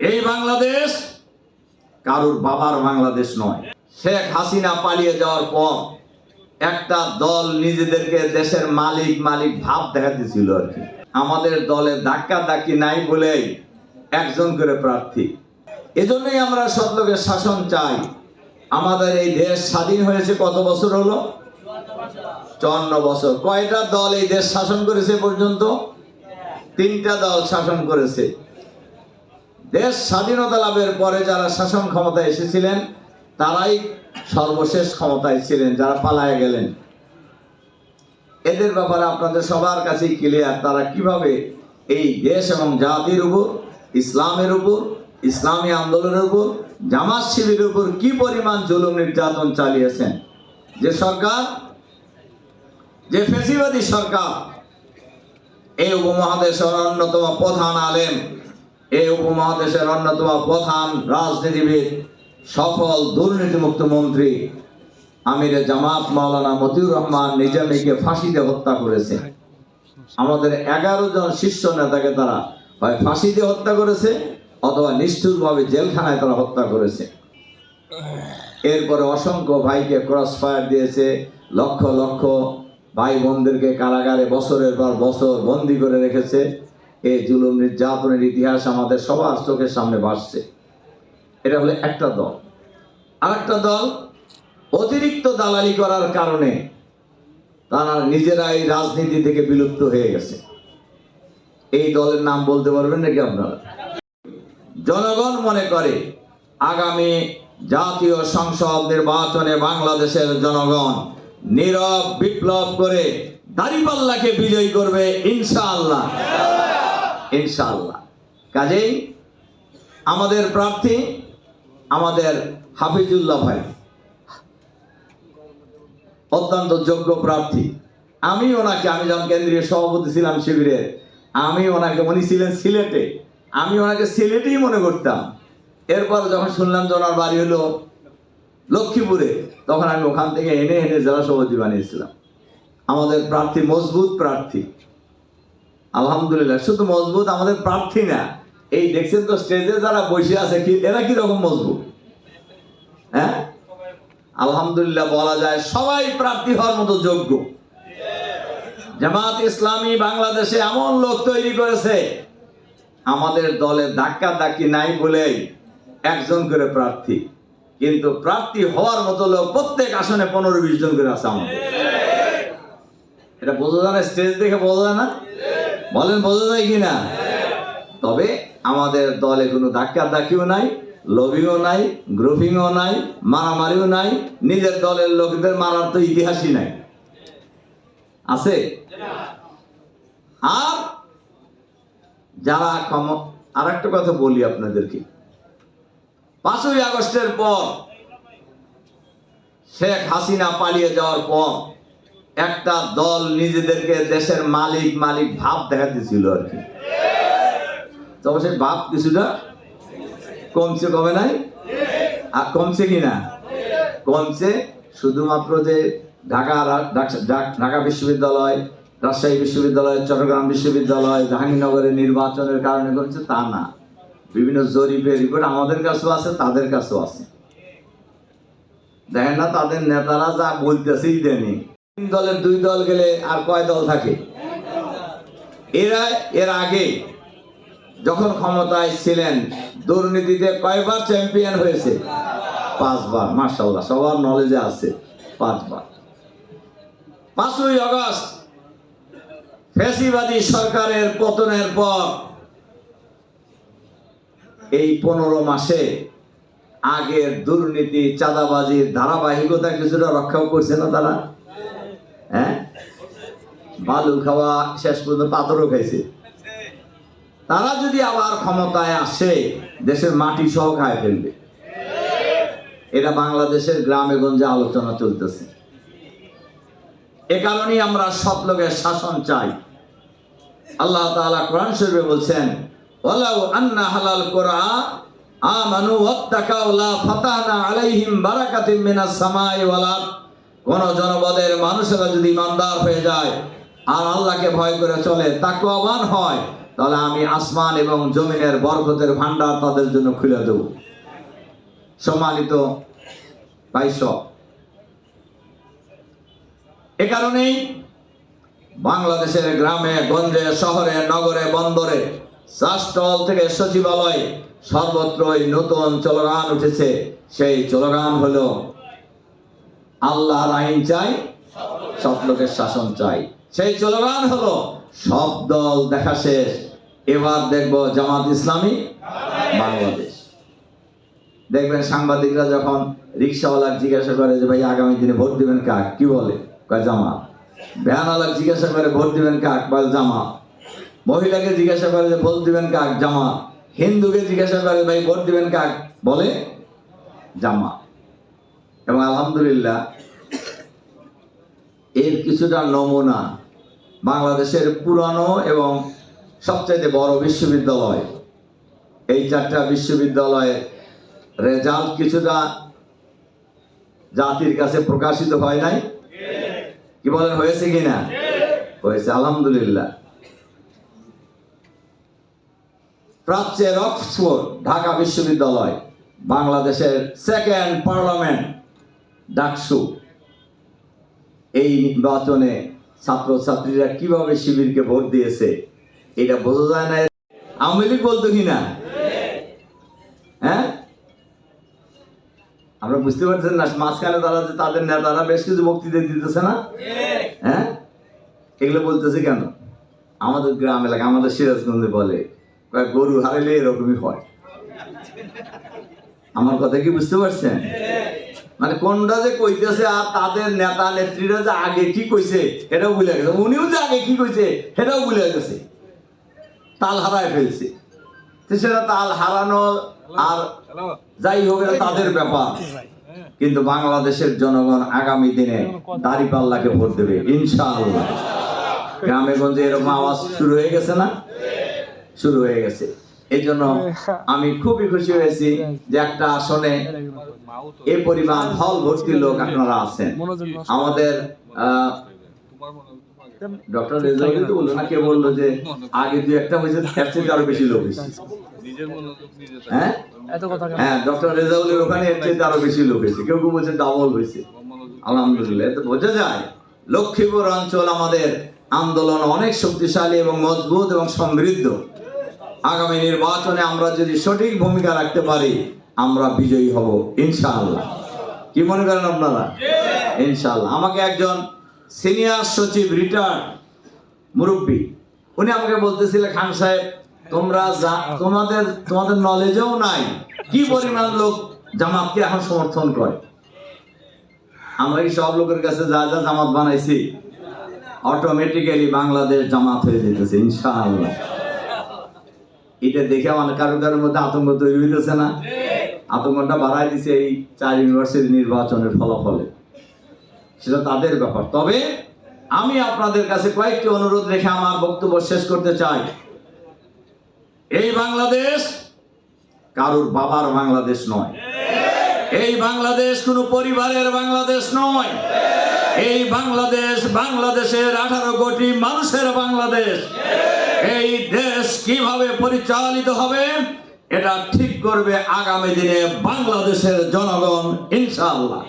এই বাংলাদেশ কারুর বাবার বাংলাদেশ নয়। শেখ হাসিনা পালিয়ে যাওয়ার পর একটা দল নিজেদেরকে দেশের মালিক মালিক ভাব দেখাতেছিল আর কি। আমাদের দলে ধাক্কা ধাক্কি নাই বলেই একজন করে প্রার্থী। এজন্যই আমরা সৎলোকের শাসন চাই। আমাদের এই দেশ স্বাধীন হয়েছে কত বছর হলো? চুয়ান্ন বছর। কয়টা দল এই দেশ শাসন করেছে পর্যন্ত? তিনটা দল শাসন করেছে। দেশ স্বাধীনতা লাভের পরে যারা শাসন ক্ষমতায় এসেছিলেন, তারাই সর্বশেষ ক্ষমতায় ছিলেন, যারা পালায় গেলেন। এদের ব্যাপারে আপনাদের সবার কাছেই ক্লিয়ার তারা কীভাবে এই দেশ এবং জাতির উপর, ইসলামের উপর, ইসলামী আন্দোলনের উপর, জামাত শিবিরের উপর কি পরিমাণ জুলুম নির্যাতন চালিয়েছেন? যে সরকার, যে ফেসিবাদী সরকার, এই উপমহাদেশের অন্যতম প্রধান আলেম এই উপমহাদেশের অন্যতম প্রধান রাজনীতিবিদ, সফল দুর্নীতিমুক্ত মন্ত্রী আমিরে জামাত মাওলানা মতিউর রহমান নিজামীকে ফাঁসিতে হত্যা করেছে। আমাদের এগারো জন শীর্ষ নেতাকে তারা হয় ফাঁসিতে হত্যা করেছে অথবা নিষ্ঠুরভাবে জেলখানায় তারা হত্যা করেছে। এরপরে অসংখ্য ভাইকে ক্রস ফায়ার দিয়েছে, লক্ষ লক্ষ ভাই বোনদেরকে কারাগারে বছরের পর বছর বন্দি করে রেখেছে। এই জুলুম, নির্যাতনের ইতিহাস আমাদের সবার চোখের সামনে ভাসছে। এটা হলো একটা দল। আরেকটা দল অতিরিক্ত দালালি করার কারণে তারা নিজেরাই রাজনীতি থেকে বিলুপ্ত হয়ে গেছে। এই দলের নাম বলতে পারবেন নাকি আপনারা? জনগণ মনে করে আগামী জাতীয় সংসদ নির্বাচনে বাংলাদেশের জনগণ নীরব বিপ্লব করে দাড়িপাল্লাকে বিজয়ী করবে ইনশাআল্লাহ। ইনশাআল্লাহ। কাজেই আমাদের প্রার্থী আমাদের হাফিজুল্লাহ ভাই। অত্যন্ত যোগ্য প্রার্থী। আমি ওনাকে, আমি যখন কেন্দ্রীয় সভাপতি ছিলাম শিবিরের আমি ওনাকে, উনি ছিলেন সিলেটে। আমি ওনাকে সিলেটেই মনে করতাম। এরপর যখন শুনলাম যে ওনার বাড়ি হলো লক্ষ্মীপুরে, তখন আমি ওখান থেকে এনে এনে জেলা সভাপতি বানিয়েছিলাম। আমাদের প্রার্থী মজবুত প্রার্থী। আলহামদুলিল্লাহ, শুধু মজবুত আমাদের প্রার্থী না। এই দেখছেন তো স্টেজে যারা বসে আছে, কি এরা কি রকম মজবুত? হ্যাঁ? আলহামদুলিল্লাহ বলা যায় সবাই প্রার্থী হওয়ার মতো যোগ্য। জামাত ইসলামী বাংলাদেশে এমন লোক তৈরি করেছে, আমাদের দলে ধাক্কা ধাক্কি নাই বলেই একজন করে প্রার্থী। কিন্তু প্রার্থী হওয়ার মতো লোক প্রত্যেক আসনে পনেরো বিশ জন করে আছে আমাদের। এটা বোঝা যায় না স্টেজ দেখে বোঝা যায় না? বলেন, বোঝা যায় কি না তবে আমাদের দলে কোনো ধাক্কা ধাক্কিও নাই, লবিংও নাই গ্রুপিংও নাই, মারামারিও নাই, নিজের দলের লোকদের মারার তো ইতিহাসই নাই। আছে? আর যারা ক্ষম আর একটা কথা বলি আপনাদেরকে। পাঁচই আগস্টের পর শেখ হাসিনা পালিয়ে যাওয়ার পর একটা দল নিজেদেরকে দেশের মালিক মালিক ভাব দেখাতেছিল আর কি। তবে সেই ভাব কিছুটা কমছে, কমে নাই? আর কমছে কি না? কমছে শুধুমাত্র যে ঢাকা, ঢাকা- বিশ্ববিদ্যালয়, রাজশাহী বিশ্ববিদ্যালয়, চট্টগ্রাম বিশ্ববিদ্যালয়, জাহাঙ্গীরনগরের নির্বাচনের কারণে কমছে, তা না। বিভিন্ন জরিপের রিপোর্ট আমাদের কাছেও আছে, তাদের কাছেও আছে। দেখেন না, তাদের নেতারা যা বলতেছে, ইদানি দলের দুই দল গেলে আর কয় দল থাকে? এরা এর আগে যখন ক্ষমতায় ছিলেন, দুর্নীতিতে কয়বার চ্যাম্পিয়ন হয়েছে? পাঁচবার মার্শাল্লাহ সবার নলেজে আছে, পাঁচবার। পাঁচই আগস্ট ফেসিবাদী সরকারের পতনের পর এই পনেরো মাসে আগের দুর্নীতি, চাঁদাবাজির ধারাবাহিকতা কিছুটা রক্ষাও করছে না তারা। হ্যাঁ? বালু খাওয়া শেষ পর্যন্ত পাথরও খাইছে। তারা যদি আবার ক্ষমতায় আসে, দেশের মাটি সহ খায় ফেলবে। এটা বাংলাদেশের গ্রামে গঞ্জে আলোচনা চলতেছে। এ কারণেই আমরা সব লোকের শাসন চাই। আল্লাহ তাআলা কোরআন শরীফে বলছেন, ওয়ালাউ আন্না হালাল কোরআ, আমানু ওয়াত্তাকাউ লা ফাতাহনা আলাইহিম বারাকাতিম মিনাস সামাই ওয়াল আরদ। কোন জনপদের মানুষেরা যদি ইমানদার হয়ে যায় আর আল্লাহকে ভয় করে চলে, তাকওয়াবান হয়, তাহলে আমি আসমান এবং জমিনের বরকতের ভান্ডার তাদের জন্য খুলে দেব। সম্মানিত এ কারণেই বাংলাদেশের গ্রামে, গঞ্জে, শহরে, নগরে, বন্দরে চাষটল থেকে সচিবালয় সর্বত্রই নতুন চলগান উঠেছে। সেই চলগান হলো আল্লাহর আইন চাই, সব লোকের শাসন চাই। সেই চলগান হলো, সব দল দেখা শেষ। এবার দেখব জামাত ইসলামী, বাংলাদেশ। দেখবেন সাংবাদিকরা যখন রিক্সাওয়ালা জিজ্ঞাসা করে যে, ভাই, আগামী দিনে ভোট দিবেন কাক কি বলে? জামাত। ভ্যানওয়ালা জিজ্ঞাসা করে, ভোট দিবেন কাক বল জামা মহিলাকে জিজ্ঞাসা করে যে, ভোট দিবেন কাক জামা হিন্দুকে জিজ্ঞাসা করে, ভাই, ভোট দিবেন কাক বলে, জামাত। এবং আলহামদুলিল্লাহ, এর কিছুটা নমুনা বাংলাদেশের পুরানো এবং সবচাইতে বড় বিশ্ববিদ্যালয়। এই চারটা বিশ্ববিদ্যালয়ের রেজাল্ট কিছুটা জাতির কাছে প্রকাশিত হয় নাই। কি বলেন, হয়েছে কিনা? হয়েছে, আলহামদুলিল্লাহ। প্রাচ্যের অক্সফোর্ড, ঢাকা বিশ্ববিদ্যালয়, বাংলাদেশের সেকেন্ড পার্লামেন্ট। ডাকসু। এই নির্বাচনে ছাত্রছাত্রীরা কীভাবে শিবিরকে ভোট দিয়েছে, এটা বোঝা যায় না। আওয়ামী লীগ বলতো কিনা হ্যাঁ? আমরা বুঝতে পারছেন না, মাঝখানে তারা যে তাদের নেতারা বেশ কিছু বক্তৃতা দিতেছে না? হ্যাঁ? এগুলো বলতেছে কেন? আমাদের গ্রাম এলাকা, আমাদের সিরাজগঞ্জে বলে গরু হারাইলে এরকমই হয়। আমার কথা কি বুঝতে পারছেন? মানে কোনটা যে কইতেছে আর তাদের নেতা নেত্রীরা যে আগে কি কইছে এটাও ভুলে গেছে। উনিও যে আগে কি কইছে সেটাও ভুলে গেছে। তাল হারায় ফেলছে। সেটা তাল হারানো আর যাই হোক এটা তাদের ব্যাপার। কিন্তু বাংলাদেশের জনগণ আগামী দিনে দাঁড়িপাল্লাকে ভোট দেবে ইনশাআল্লাহ। গ্রামে গঞ্জে এরকম আওয়াজ শুরু হয়ে গেছে না? শুরু হয়ে গেছে। এই জন্য আমি খুবই খুশি হয়েছি যে একটা আসনে এ পরিমাণ হল ভর্তি লোক আপনারা আছেন। আমাদের ডক্টর রেজাউল কিন্তু বলল না কে বলল যে আগে দুই একটা হয়েছে তার চেয়ে আরও বেশি লোক থাকে। হ্যাঁ? হ্যাঁ ডক্টর রেজাউলের ওখানে এর চেয়ে আরও বেশি লোক হয়েছে। কেউ কেউ বলছে ডাবল হয়েছে। আলহামদুলিল্লাহ এতে বোঝা যায়। লক্ষ্মীপুর অঞ্চল আমাদের আন্দোলন অনেক শক্তিশালী এবং মজবুত এবং সমৃদ্ধ। আগামী নির্বাচনে আমরা যদি সঠিক ভূমিকা রাখতে পারি আমরা বিজয়ী হব ইনশাআল্লাহ। কি মনে করেন আপনারা? ইনশাআল্লাহ। আমাকে একজন সিনিয়র সচিব রিটায়ার্ড মুরব্বী উনি আমাকে বলতেছিলেন খান সাহেব তোমরা যা- তোমাদের তোমাদের নলেজেও নাই। কি পরিমাণ লোক জামাতকে এখন সমর্থন করে? আমরা কি সব লোকের কাছে যা যা জামাত বানাইছি অটোমেটিক্যালি বাংলাদেশ জামাত হয়ে যেতেছে ইনশাআল্লাহ। এটা দেখে আমার কারও কারোর মধ্যে আতঙ্ক তৈরি হইতেছে না। আতঙ্কটা বাড়াই দিছে এই চার ইউনিভার্সিটি নির্বাচনের ফলাফলে। সেটা তাদের ব্যাপার। তবে আমি আপনাদের কাছে কয়েকটি অনুরোধ রেখে আমার বক্তব্য শেষ করতে চাই। এই বাংলাদেশ কারোর বাবার বাংলাদেশ নয়। এই বাংলাদেশ কোনো পরিবারের বাংলাদেশ নয়। এই বাংলাদেশ বাংলাদেশের আঠারো কোটি মানুষের বাংলাদেশ। এই দেশ কীভাবে পরিচালিত হবে এটা ঠিক করবে আগামী দিনে বাংলাদেশের জনগণ ইনশাআল্লাহ।